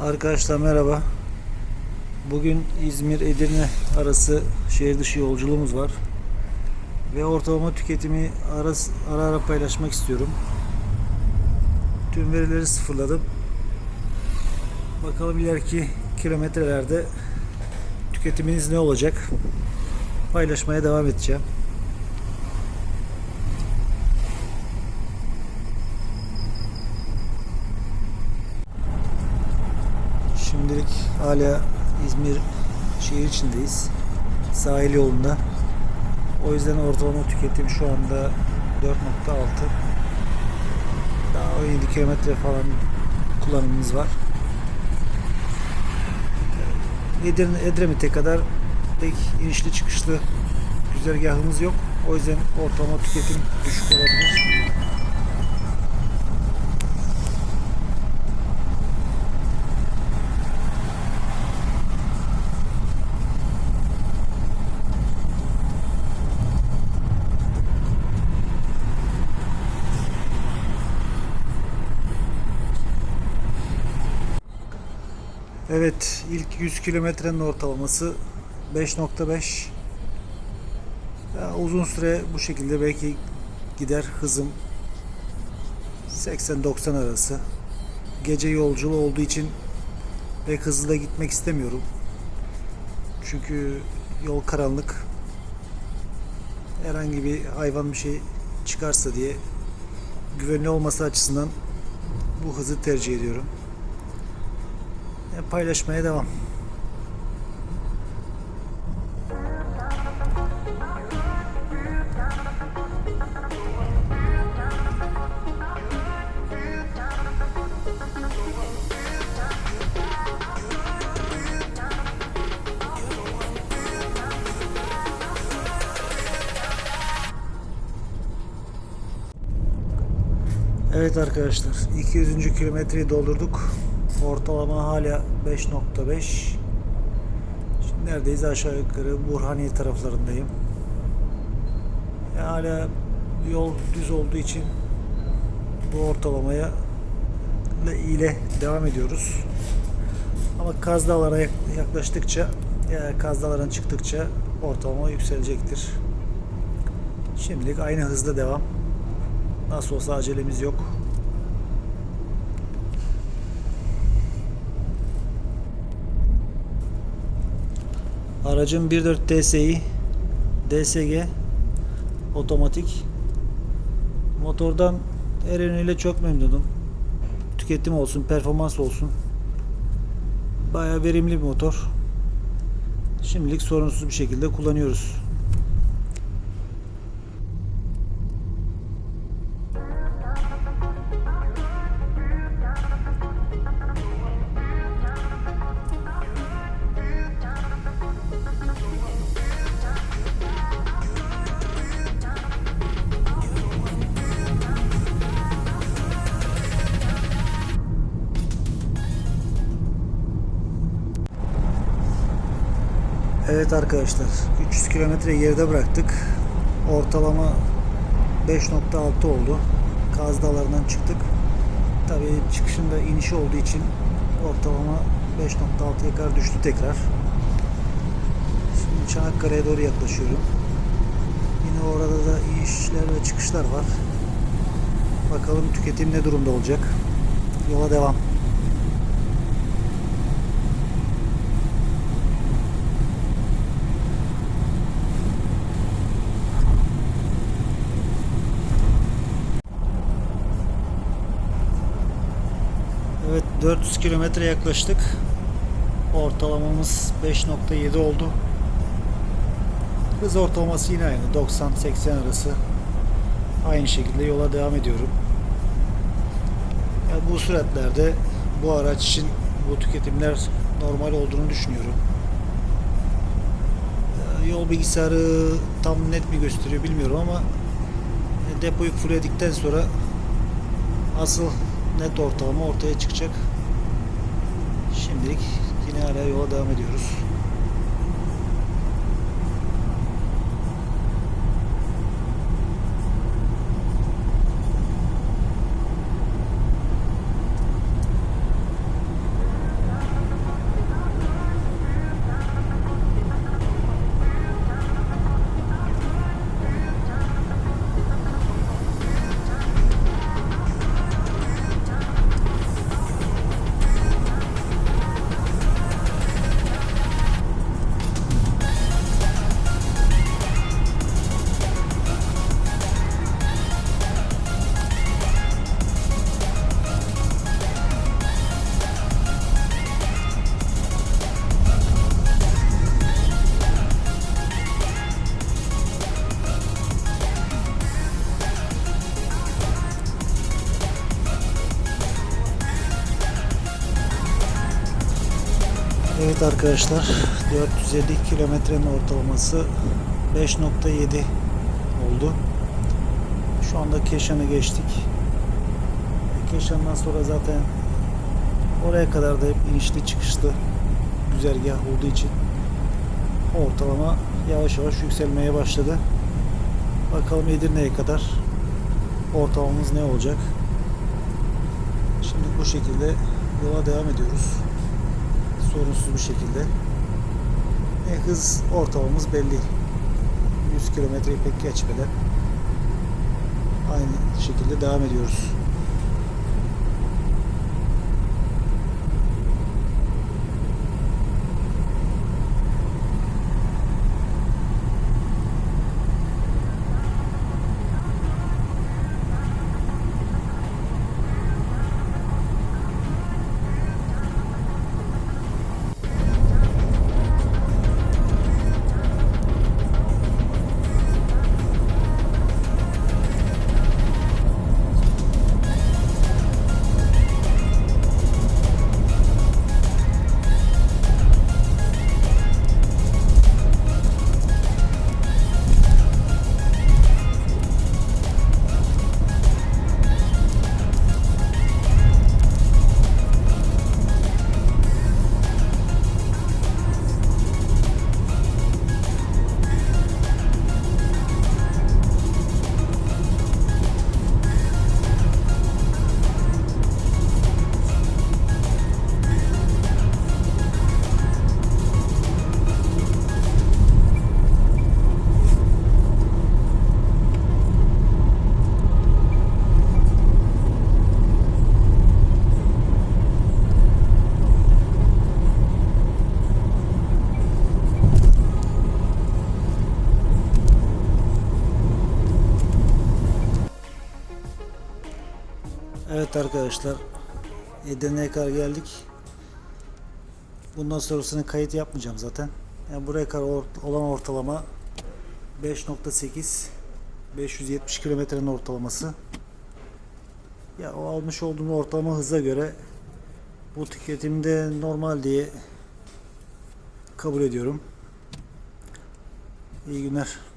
Arkadaşlar merhaba. Bugün İzmir Edirne arası şehir dışı yolculuğumuz var. Ve ortalama tüketimi ara, ara ara paylaşmak istiyorum. Tüm verileri sıfırladım. Bakalım ileriki kilometrelerde tüketiminiz ne olacak? Paylaşmaya devam edeceğim. Şimdilik hala İzmir şehir içindeyiz. Sahil yolunda. O yüzden ortalama tüketim şu anda 4.6. Daha 17 kilometre falan kullanımımız var. Edirne, Edremit'e kadar pek inişli çıkışlı güzergahımız yok. O yüzden ortalama tüketim düşük olabilir. Evet, ilk 100 kilometrenin ortalaması 5.5. Ya uzun süre bu şekilde belki gider hızım 80-90 arası. Gece yolculuğu olduğu için pek hızlı da gitmek istemiyorum. Çünkü yol karanlık. Herhangi bir hayvan bir şey çıkarsa diye güvenli olması açısından bu hızı tercih ediyorum. Paylaşmaya devam. Evet arkadaşlar 200. kilometreyi doldurduk. Ortalama hala 5.5. Şimdi neredeyiz aşağı yukarı Burhaniye taraflarındayım. Hala yol düz olduğu için bu ortalamaya ile devam ediyoruz. Ama Kaz Dağları'na yak- yaklaştıkça yani Kaz Dağları'na çıktıkça ortalama yükselecektir. Şimdilik aynı hızda devam. Nasıl olsa acelemiz yok. Aracım 1.4 DSi DSG otomatik. Motordan her yönüyle çok memnunum. Tüketim olsun performans olsun. Baya verimli bir motor. Şimdilik sorunsuz bir şekilde kullanıyoruz Evet arkadaşlar 300 kilometre geride bıraktık. Ortalama 5.6 oldu. Kaz Dağları'ndan çıktık. Tabii çıkışında inişi olduğu için ortalama 5.6'ya kadar düştü tekrar. Şimdi Çanakkale'ye doğru yaklaşıyorum. Yine orada da inişler ve çıkışlar var. Bakalım tüketim ne durumda olacak. Yola devam. Evet 400 kilometre yaklaştık. Ortalamamız 5.7 oldu. Hız ortalaması yine aynı 90-80 arası. Aynı şekilde yola devam ediyorum. Ya bu süratlerde bu araç için bu tüketimler normal olduğunu düşünüyorum. Ya Yol bilgisayarı tam net mi gösteriyor bilmiyorum ama depoyu fullledikten sonra asıl net ortalama ortaya çıkacak. Şimdilik yine hala yola devam ediyoruz. Evet arkadaşlar 450 kilometrenin ortalaması 5.7 oldu. Şu anda Keşan'ı geçtik. Keşan'dan sonra zaten oraya kadar da hep inişli çıkışlı güzergah olduğu için ortalama yavaş yavaş yükselmeye başladı. Bakalım Edirne'ye kadar ortalamamız ne olacak? Şimdi bu şekilde yola devam ediyoruz. Sorunsuz bir şekilde. E, hız ortalamamız belli. 100 kilometreyi pek geçmeden aynı şekilde devam ediyoruz. Evet arkadaşlar Edirne'ye kadar geldik. Bundan sonrasını kayıt yapmayacağım zaten. Yani buraya kadar olan ortalama 5.8 570 kilometrenin ortalaması. Ya o almış olduğum ortalama hıza göre bu tüketimde normal diye kabul ediyorum. İyi günler.